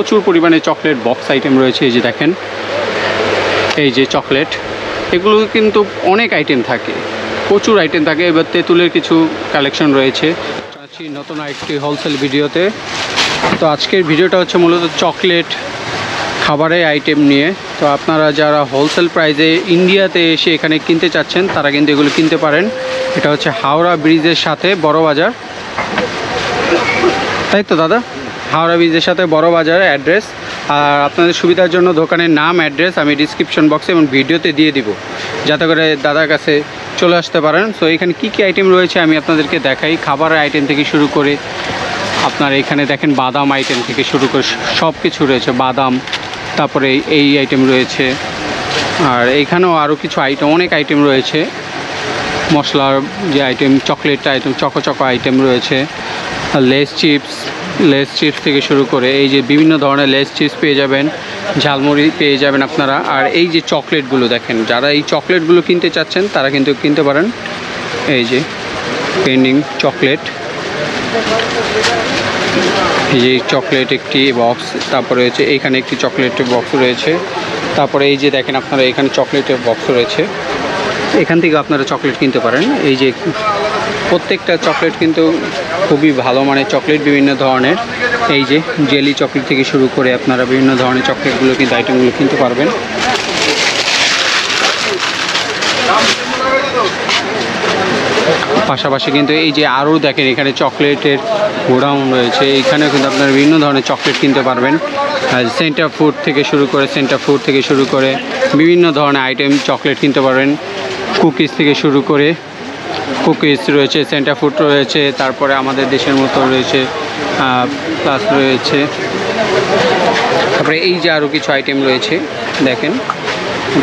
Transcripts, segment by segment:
প্রচুর পরিমাণে chocolate box item রয়েছে, এই যে দেখেন। এই যে চকলেট, এগুলো কিন্তু অনেক আইটেম থাকে, প্রচুর আইটেম থাকে। এবার তেঁতুলের কিছু কালেকশন রয়েছে। আছি নতুন একটি হোলসেল ভিডিওতে। তো আজকের ভিডিওটা হচ্ছে মূলত চকলেট খাবারের আইটেম নিয়ে। তো আপনারা যারা হোলসেল প্রাইসে ইন্ডিয়াতে এসে এখানে কিনতে চাচ্ছেন, তারা কিন্তু এগুলো কিনতে পারেন। এটা হচ্ছে হাওড়া ব্রিজের সাথে বড় বাজার তাই তো, দাদা? হাওড়া ব্রিজের সাথে বড় বাজারের অ্যাড্রেস। আর আপনাদের সুবিধার জন্য দোকানের নাম, অ্যাড্রেস আমি ডিসক্রিপশন বক্সে এবং ভিডিওতে দিয়ে দিব। যাতে করে দাদার কাছে চলে আসতে পারেন। তো এখানে কী কী আইটেম রয়েছে আমি আপনাদেরকে দেখাই। খাবারের আইটেম থেকে শুরু করে আপনার এখানে দেখেন বাদাম আইটেম থেকে শুরু করে সব কিছু রয়েছে। বাদাম, তারপরে এই- আইটেম রয়েছে। আর এখানেও আরও কিছু আইটেম অনেক আইটেম রয়েছে। মশলার যে item chocolate item choco choco item রয়েছে। লেস চিপস লেস চিপস থেকে শুরু করে এই যে বিভিন্ন ধরনের লেস চিপস পেয়ে যাবেন, ঝালমুড়ি পেয়ে যাবেন আপনারা। আর এই যে চকলেটগুলো দেখেন, যারা এই চকলেটগুলো কিনতে চাচ্ছেন, তারা কিন্তু কিনতে পারেন। এই যে পেন্ডিং চকলেট। এই যে চকলেট একটি বক্স, তারপরে হচ্ছে এইখানে একটি চকলেটের বক্স রয়েছে। তারপরে এই যে দেখেন আপনারা, এখানে চকলেটের বক্স রয়েছে। এখান থেকে আপনারা চকলেট কিনতে পারেন। এই যে প্রত্যেকটা চকলেট কিন্তু খুবই ভালো মানের চকলেট বিভিন্ন ধরনের। এই যে জেলি চকলেট থেকে শুরু করে আপনারা বিভিন্ন ধরনের চকলেটগুলো কিন্তু আইটেমগুলো কিনতে পারবেন। পাশাপাশি কিন্তু এই যে আরও দেখেন, এখানে চকলেটের গোডাউন রয়েছে। এখানেও কিন্তু আপনারা বিভিন্ন ধরনের চকলেট কিনতে পারবেন। সেন্টার ফুড থেকে শুরু করে সেন্টার ফুড থেকে শুরু করে বিভিন্ন ধরনের আইটেম চকলেট কিনতে পারবেন। কুকিজ থেকে শুরু করে কুকিজ রয়েছে সেন্টার ফুড রয়েছে তারপরে আমাদের দেশের মতো রয়েছে প্লাস রয়েছে। তারপরে এই যে আরও কিছু আইটেম রয়েছে দেখেন।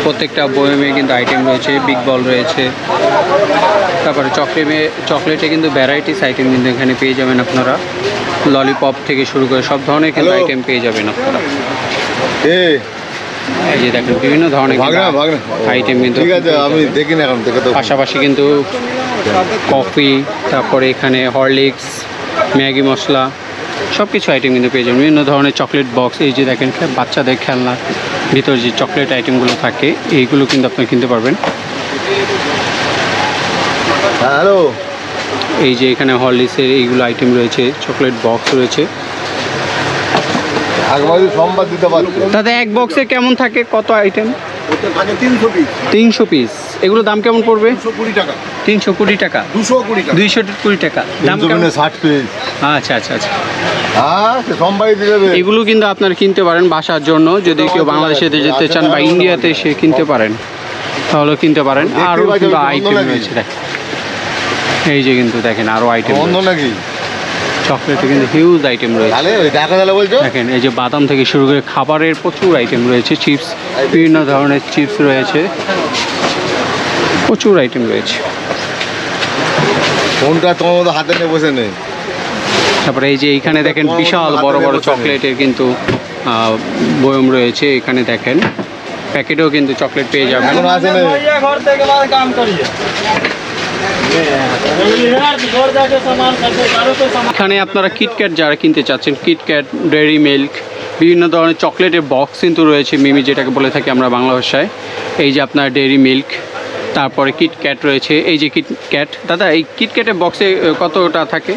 প্রত্যেকটা বয়মে কিন্তু আইটেম রয়েছে বিগ বল রয়েছে। তারপরে চকলেটে চকলেটে কিন্তু ভ্যারাইটিস আইটেম কিন্তু এখানে পেয়ে যাবেন আপনারা। ললিপপ থেকে শুরু করে সব ধরনের কিন্তু আইটেম পেয়ে যাবেন আপনারা। এ এই যে দেখেন বিভিন্ন ধরনের আইটেম কিন্তু আমি দেখি না এখন থেকে পাশাপাশি কিন্তু কফি তারপরে এখানে হরলিক্স ম্যাগি মশলা সব কিছু আইটেম কিন্তু পেয়ে যাবেন। বিভিন্ন ধরনের চকলেট বক্স এই যে দেখেন বাচ্চাদের খেলনা ভিতর যে চকলেট আইটেমগুলো থাকে এইগুলো কিন্তু আপনি কিনতে পারবেন। হ্যালো এই যে এখানে হরলিক্সের এইগুলো আইটেম রয়েছে চকলেট বক্স রয়েছে। একবার সোমবার দিতে পারছি। তাতে এক বক্সে কেমন থাকে? কত আইটেম তিনশো পিস এগুলো দাম কেমন পড়বে? তিনশো কুড়ি টাকা। দুশো কুড়ি টাকা। দুইশো কুড়ি টাকা। দাম কেমন? ষাট পিস আচ্ছা আচ্ছা আচ্ছা। এগুলো কিন্তু আপনারা কিনতে পারেন বাসার জন্য। যদি কেউ বাংলাদেশে যেতে চান বা ইন্ডিয়াতে সে কিনতে পারেন তাহলে কিনতে পারেন। আরও কিন্তু আইটেম রয়েছে দেখেন। এই যে কিন্তু দেখেন আরও আইটেম নাকি? চকলেট কিন্তু হিউজ আইটেম রয়েছে। দেখেন এই যে বাদাম থেকে শুরু করে খাবারের প্রচুর আইটেম রয়েছে চিপস বিভিন্ন ধরনের চিপস রয়েছে। প্রচুর আইটেম রয়েছে। ফোনটা তোমার হাতে নিয়ে বসে নেই। তারপরে এই যে এইখানে দেখেন বিশাল বড় বড় চকলেটের কিন্তু বয়ম রয়েছে এখানে দেখেন। প্যাকেটেও কিন্তু চকলেট পেয়ে যাবে ঘর থেকে কাম করিয়ে। এখানে আপনারা কিটক্যাট যারা কিনতে চাচ্ছেন কিটক্যাট ডেয়ারি মিল্ক বিভিন্ন ধরনের চকলেটের বক্স কিন্তু রয়েছে মিমি যেটাকে বলে থাকি আমরা বাংলা ভাষায়। এই যে আপনার ডেয়ারি মিল্ক তারপরে কিটক্যাট রয়েছে। এই যে কিটক্যাট দাদা, এই কিটক্যাটের বক্সে কতটা থাকে?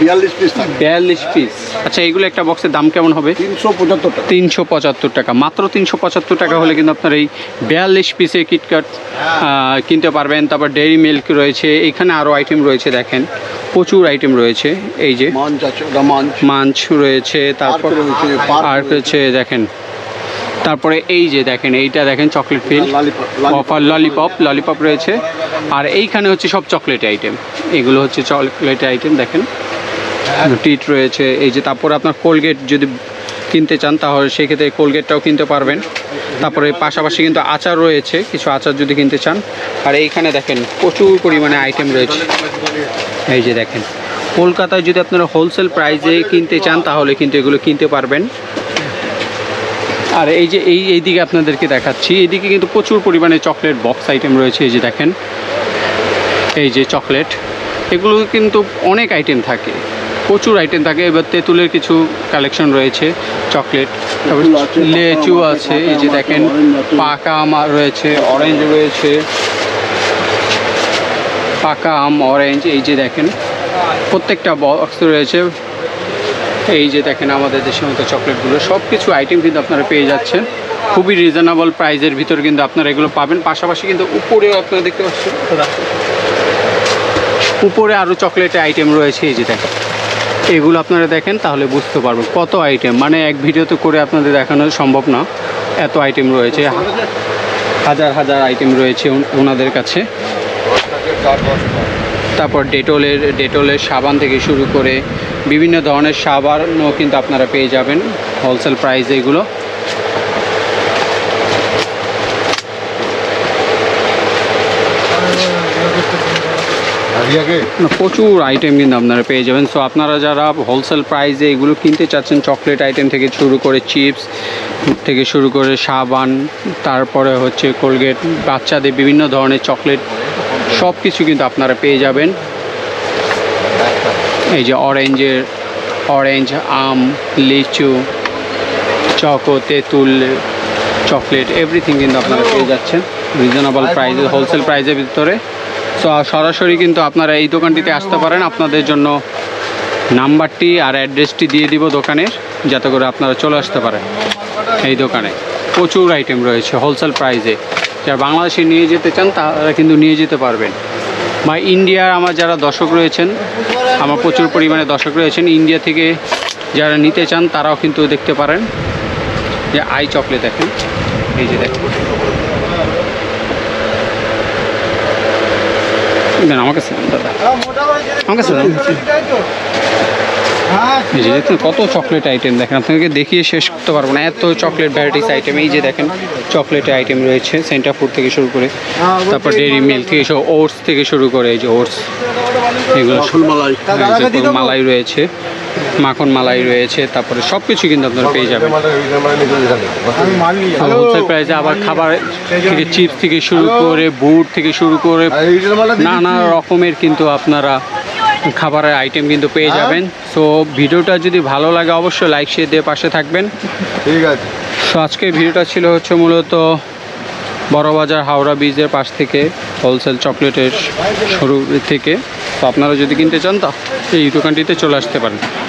বিয়াল্লিশ পিস থাকে বিয়াল্লিশ পিস আচ্ছা এইগুলো একটা বক্সের দাম কেমন হবে? তিনশো পঁচাত্তর টাকা। তিনশো পঁচাত্তর টাকা। মাত্র তিনশো পঁচাত্তর টাকা হলে কিন্তু আপনার এই বিয়াল্লিশ পিসের কিটকাট কিনতে পারবেন। তারপর ডেয়ারি মিল্ক রয়েছে। এখানে আরও আইটেম রয়েছে দেখেন। প্রচুর আইটেম রয়েছে। এই যে মাঞ্চ রয়েছে তারপর আর হচ্ছে দেখেন। তারপরে এই যে দেখেন এইটা দেখেন chocolate fill lollipop offer lollipop lollipop রয়েছে। আর এইখানে হচ্ছে সব চকলেট আইটেম এগুলো হচ্ছে চকলেট আইটেম দেখেন। টিট রয়েছে। এই যে তারপরে আপনার কোলগেট যদি কিনতে চান, তাহলে সেক্ষেত্রে কোলগেটটাও কিনতে পারবেন। তারপরে পাশাপাশি কিন্তু আচার রয়েছে, কিছু আচার যদি কিনতে চান। আর এইখানে দেখেন, প্রচুর পরিমাণে আইটেম রয়েছে। এই যে দেখেন, কলকাতায় যদি আপনারা হোলসেল প্রাইসে কিনতে চান, তাহলে কিন্তু এগুলো কিনতে পারবেন। আর এই যে, এই এইদিকে আপনাদেরকে দেখাচ্ছি। এইদিকে কিন্তু প্রচুর পরিমাণে চকলেট বক্স আইটেম রয়েছে, এই যে দেখেন। এই যে চকলেট এগুলো কিন্তু অনেক আইটেম থাকে। প্রচুর আইটেম থাকে। এবার তেঁতুলের কিছু কালেকশন রয়েছে চকলেট তারপর লেচু আছে এই যে দেখেন। পাকা আম রয়েছে অরেঞ্জ রয়েছে পাকা আম অরেঞ্জ এই যে দেখেন প্রত্যেকটা বক্স রয়েছে। এই যে দেখেন আমাদের দেশের মতো চকলেটগুলো সব কিছু আইটেম কিন্তু আপনারা পেয়ে যাচ্ছেন। খুবই রিজনেবল প্রাইজের ভিতর কিন্তু আপনারা এগুলো পাবেন। পাশাপাশি কিন্তু উপরেও আপনারা দেখতে পাচ্ছেন উপরে আরও চকলেটের আইটেম রয়েছে এই যে দেখেন। এগুলো আপনারা দেখেন, তাহলে বুঝতে পারবেন কত আইটেম মানে এক ভিডিওতে করে আপনাদের দেখানো সম্ভব না, এত আইটেম রয়েছে। হাজার হাজার আইটেম রয়েছে ওনাদের কাছে। তারপর ডেটলের ডেটলের সাবান থেকে শুরু করে বিভিন্ন ধরনের সাবানও কিন্তু আপনারা পেয়ে যাবেন হোলসেল প্রাইস এগুলো। প্রচুর আইটেম কিন্তু আপনারা পেয়ে যাবেন। সো আপনারা যারা হোলসেল প্রাইসে এগুলো কিনতে চাচ্ছেন চকলেট আইটেম থেকে শুরু করে চিপস থেকে শুরু করে সাবান, তারপরে হচ্ছে কোলগেট বাচ্চাদের বিভিন্ন ধরনের চকলেট সব কিছু কিন্তু আপনারা পেয়ে যাবেন। এই যে অরেঞ্জের অরেঞ্জ আম, লিচু, চকো, তেঁতুল চকলেট এভরিথিং কিন্তু আপনারা পেয়ে যাচ্ছেন। রিজনেবল প্রাইসে হোলসেল প্রাইসের ভিতরে। সো সরাসরি কিন্তু আপনারা এই দোকানটিতে আসতে পারেন। আপনাদের জন্য নাম্বারটি আর অ্যাড্রেসটি দিয়ে দিব দোকানের, যাতে করে আপনারা চলে আসতে পারেন এই দোকানে। প্রচুর আইটেম রয়েছে হোলসেল প্রাইসে যারা বাংলাদেশে নিয়ে যেতে চান, তারা কিন্তু নিয়ে যেতে পারবেন। বা ইন্ডিয়ার আমার যারা দর্শক রয়েছেন, আমার প্রচুর পরিমাণে দর্শক রয়েছেন, ইন্ডিয়া থেকে যারা নিতে চান, তারাও কিন্তু দেখতে পারেন। যে আই চকলেট দেখেন। এই যে দেখেন। দেন আমার কাছে আমার কাছে দেন। এই যে দেখুন কত চকলেট আইটেম দেখেন আপনাকে দেখিয়ে শেষ করতে পারব না। এত চকলেট ভ্যারাইটিস আইটেম এই যে দেখেন চকলেট আইটেম রয়েছে সেন্টার ফুড থেকে শুরু করে। তারপর ডেরি মিল্ক থেকে সব ওটস থেকে শুরু করে এই যে ওটস এগুলো সব রসমালাই এই যে পুরো মালাই রয়েছে। মাখন মালাই রয়েছে তারপরে সব কিছু কিন্তু আপনারা পেয়ে যাবেন। হোলসেল প্রাইসে আবার খাবার থেকে চিপস থেকে শুরু করে বুট থেকে শুরু করে নানা রকমের কিন্তু আপনারা খাবারের আইটেম কিন্তু পেয়ে যাবেন। সো ভিডিওটা যদি ভালো লাগে অবশ্যই লাইক শেয়ার দিয়ে পাশে থাকবেন। ঠিক আছে। সো আজকের ভিডিওটা ছিল হচ্ছে মূলত বড়বাজার হাওড়া ব্রিজের পাশ থেকে হোলসেল চকলেটের শুরু থেকে। তো আপনারা যদি কিনতে চান তা এই দোকানটিতে চলে আসতে পারেন।